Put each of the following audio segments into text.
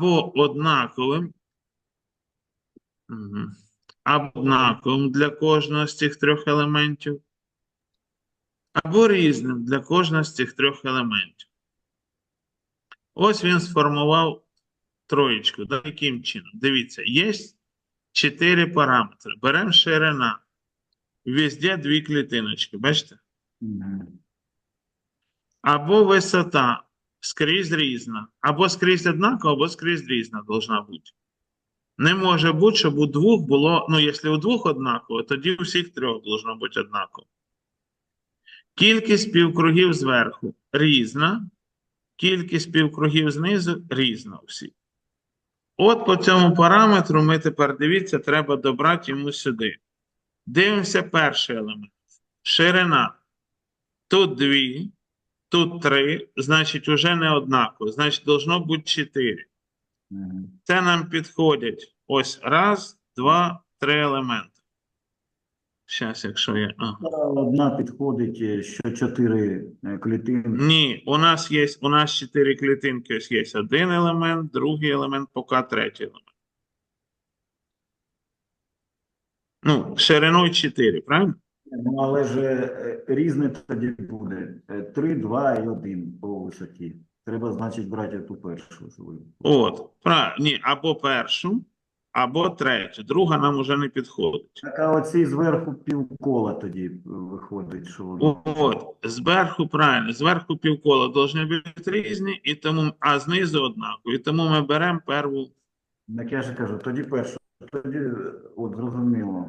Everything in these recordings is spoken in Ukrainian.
або однаковим, або однаковим для кожного з цих трьох елементів, або різним для кожного з цих трьох елементів. Ось він сформував троєчку. Да, яким чином? Дивіться, є чотири параметри. Беремо ширина. Везде дві клітиночки, бачите? Або висота скрізь різна, або скрізь однакова, або скрізь різна должна бути. Не може бути, щоб у двох було, ну, якщо у двох однаково, тоді у всіх трьох должно бути однаково. Кількість півкругів зверху різна, кількість півкругів знизу різна у. От по цьому параметру ми тепер, дивіться, треба добрати йому сюди. Дивимося перший елемент. Ширина. Тут дві, тут три, значить, уже не однаково. Значить, должно бути чотири. Мгм. Це нам підходять ось раз, два, три елементи. Зараз, якщо я. Ага. Одна підходить, е, що чотири е, клітинки. Ні, у нас є у нас чотири клітинки. Ось є один елемент, другий елемент, поки третій елемент. Ну, шириною 4, правильно? Ну, але ж е, різне тоді буде. Е, Три, два і один по висоті. Треба, значить, брати ту першу свою. От, правильно. Ні, або першу, або третю. Друга нам уже не підходить. Так, а оці зверху півкола тоді е, виходить, що воно. От, зверху, правильно, зверху півкола повинні бути різні, і тому, а знизу однакові. І тому ми беремо перву. Так я ж кажу, тоді першу. Тоді, е, от, зрозуміло.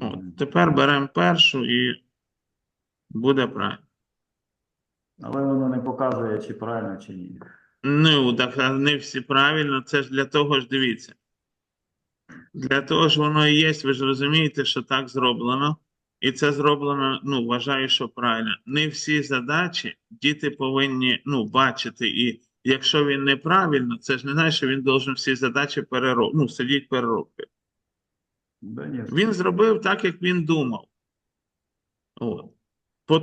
От, тепер беремо першу і буде правильно. Але воно не показує, чи правильно, чи ні. Ну, так не всі правильно, це ж для того ж дивіться. Для того ж воно і є, ви ж розумієте, що так зроблено. І це зроблено, ну, вважаю, що правильно. Не всі задачі діти повинні ну, бачити. І якщо він неправильно, це ж не значить, що він должен всі задачі перероб... ну, сидіть переробки. Він зробив так, як він думав. От.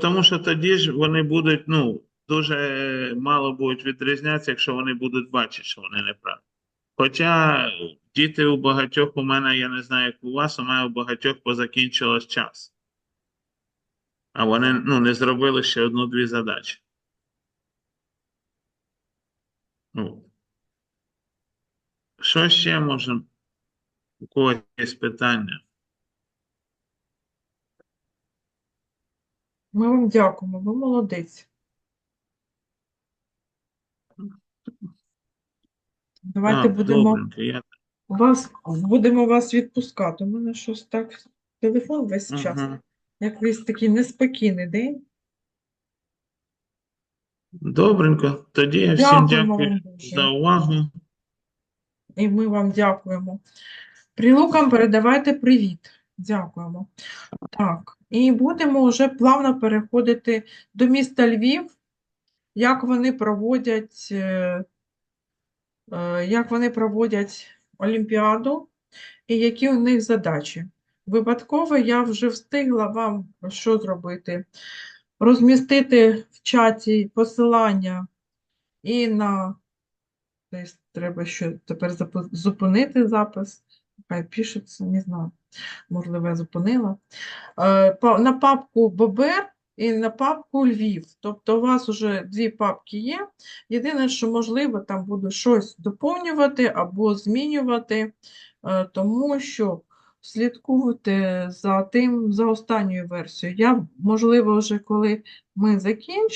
Тому що тоді ж вони будуть, ну, дуже мало будуть відрізнятися, якщо вони будуть бачити, що вони неправильні. Хоча діти у багатьох у мене, я не знаю, як у вас, у мене у багатьох позакінчилось час. А вони ну, не зробили ще одну-дві задачі. Ну. Що ще можемо? У когось є питання? Ми вам дякуємо, ви молодець. Давайте А, будемо я... вас, будемо вас відпускати. У мене щось так телефон весь час. Мгм. Якийсь такий неспокійний день. Добренько. Тоді я всім дякую вам за увагу. І ми вам дякуємо. Прилукам передавайте привіт. Дякуємо. Так, і будемо вже плавно переходити до міста Львів, як вони проводять, е, е, як вони проводять Олімпіаду і які у них задачі. Випадково я вже встигла вам що зробити? Розмістити в чаті посилання і на Десь треба що тепер зупинити запис. Хай пишеться, не знаю. Можливо, я зупинила. Е, На папку Бобер і на папку Львів. Тобто у вас вже дві папки є. Єдине, що можливо, там буду щось доповнювати або змінювати, е, тому що слідкуйте за тим, за останньою версією. Я, можливо, вже коли ми закінчимо.